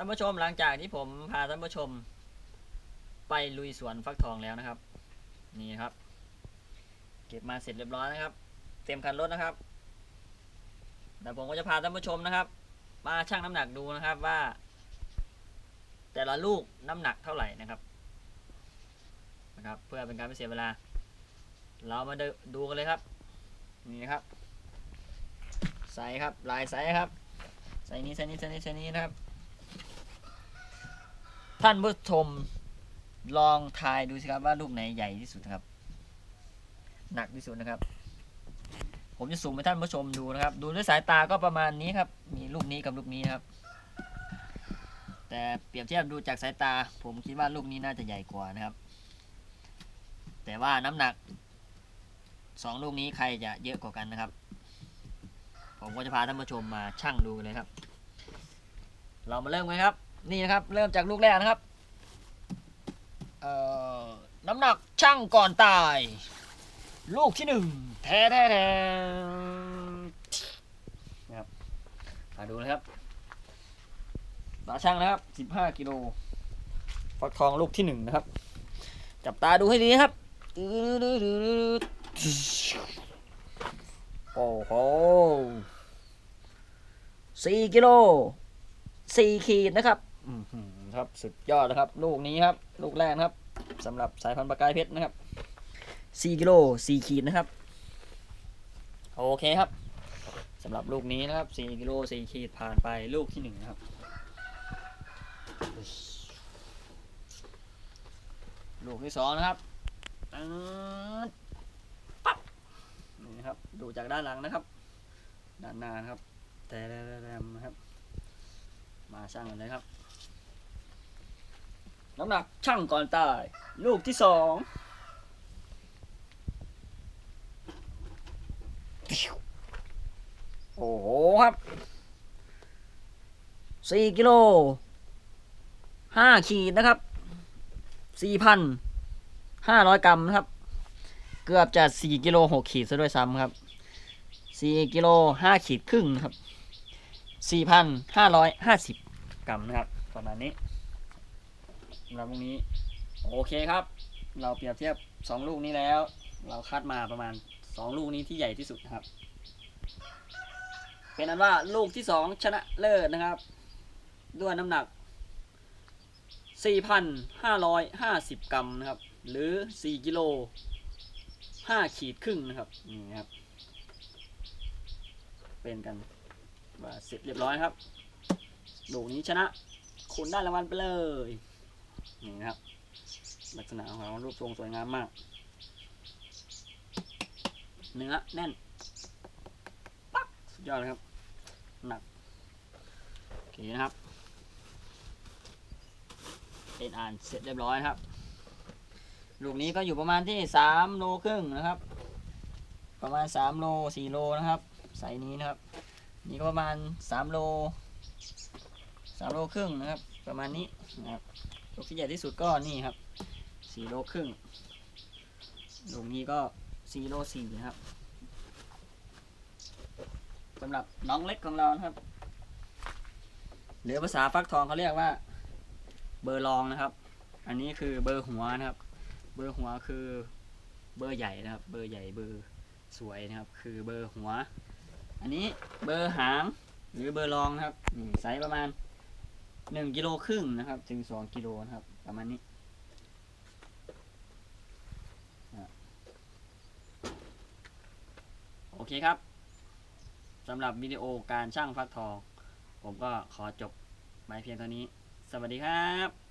ท่านผู้ชมหลังจากที่ผมพาท่านผู้ชม ไปลุยสวนฟักทองแล้วนะครับ นี่ครับ เก็บมาเสร็จเรียบร้อยนะครับ เต็มคันรถนะครับเดี๋ยวผมก็จะพาท่านผู้ชมนะครับ มาชั่งน้ำหนักดูนะครับว่า แต่ละลูกน้ำหนักเท่าไหร่นะครับนะครับ เพื่อเป็นการไม่เสียเวลา เรามาดูดูกันเลยครับ นี่ครับไซส์ครับลายไซส์ครับไซส์นี้ไซส์นี้ไซส์นี้ไซส์นี้นะครับ ท่านผู้ชมลองทายดูสิครับว่าลูกไหนใหญ่ที่สุดครับ หนักที่สุดนะครับ ผมจะสุ่มให้ท่านผู้ชมดูนะครับ ดูด้วยสายตาก็ประมาณนี้ครับ มีลูกนี้กับลูกนี้นะครับ แต่เปรียบเทียบดูจากสายตา ผมคิดว่าลูกนี้น่าจะใหญ่กว่านะครับ แต่ว่าน้ำหนักสองลูกนี้ใครจะเยอะกว่ากันนะครับ ผมก็จะพาท่านผู้ชมมาชั่งดูกันเลยครับ เรามาเริ่มกันครับ นี่นะครับ เริ่มจากลูกแรกนะครับน้ำหนักช่างก่อนตาย ลูกที่หนึ่งแท้แท้แท้นะครับมาดูนะครับตาช่างนะครับสิบห้ากิโลฟักทองลูกที่หนึ่งนะครับ จับตาดูให้ดีนะครับโอ้โหสี่กิโลสี่ขีดนะครับ ครับสุดยอดนะครับ ลูกนี้ครับ ลูกแรกนะครับสำหรับสายพันธุ์ปากายเพชรนะครับสี่กิโลสี่ขีดนะครับ โอเคครับสำหรับลูกนี้นะครับสี่กิโลสี่ขีดผ่านไปลูกที่หนึ่งนะครับ ลูกที่สองนะครับปั๊บนี่นะครับ ดูจากด้านหลังนะครับ ด้านหน้านะครับ แต่แรมนะครับ มาช่างกันเลยครับ น้ำหนักช่างก่อนตาย ลูกที่สองโอ้โหครับสี่กิโลห้าขีดนะครับสี่พันห้าร้อยกรัมนะครับ เกือบจะสี่กิโลหกขีดซะด้วยซ้ำครับสี่กิโลห้าขีดครึ่งครับสี่พันห้าร้อยห้าสิบกรัมนะครับ ประมาณนี้ สำหรับลูกนี้ โอเคครับ เราเปรียบเทียบสองลูกนี้แล้ว เราคัดมาประมาณสองลูกนี้ที่ใหญ่ที่สุดนะครับ เป็นนั้นว่าลูกที่สองชนะเลิศนะครับ ด้วยน้ำหนัก 4,550 กรัมนะครับ หรือ 4 กิโล 5 ขีดครึ่งนะครับ นี่ครับ เป็นกันว่าเสร็จเรียบร้อยครับ ลูกนี้ชนะ คุณได้รางวัลไปเลย นี่นะครับ ลักษณะของเรารูปทรงสวยงามมาก เนื้อแน่นปักสุดยอดเลยครับ หนักโอเคนะครับ เป็นอ่านเสร็จเรียบร้อยนะครับ ลูกนี้ก็อยู่ประมาณที่สามโลครึ่งนะครับ ประมาณสามโลสี่โลนะครับไซส์นี้นะครับ นี่ก็ประมาณสามโลสามโลครึ่งนะครับ ประมาณนี้นะครับ ลูกที่ใหญ่ที่สุดก็นี่ครับสี่โลครึ่งลูกนี้ก็สี่โลสี่นะครับสำหรับน้องเล็กของเรานะครับ หรือภาษาฟักทองเขาเรียกว่า เบอร์รองนะครับ อันนี้คือเบอร์หัวนะครับ เบอร์หัวคือเบอร์ใหญ่นะครับ เบอร์ใหญ่เบอร์สวยนะครับ คือเบอร์หัว อันนี้เบอร์หางหรือเบอร์รองนะครับนี่ไซส์ประมาณ หนึ่งกิโลครึ่งนะครับ ถึงสองกิโลนะครับ ประมาณนี้โอเคครับสำหรับวิดีโอการช่างฟักทอง ผมก็ขอจบไว้เพียงเท่านี้ สวัสดีครับ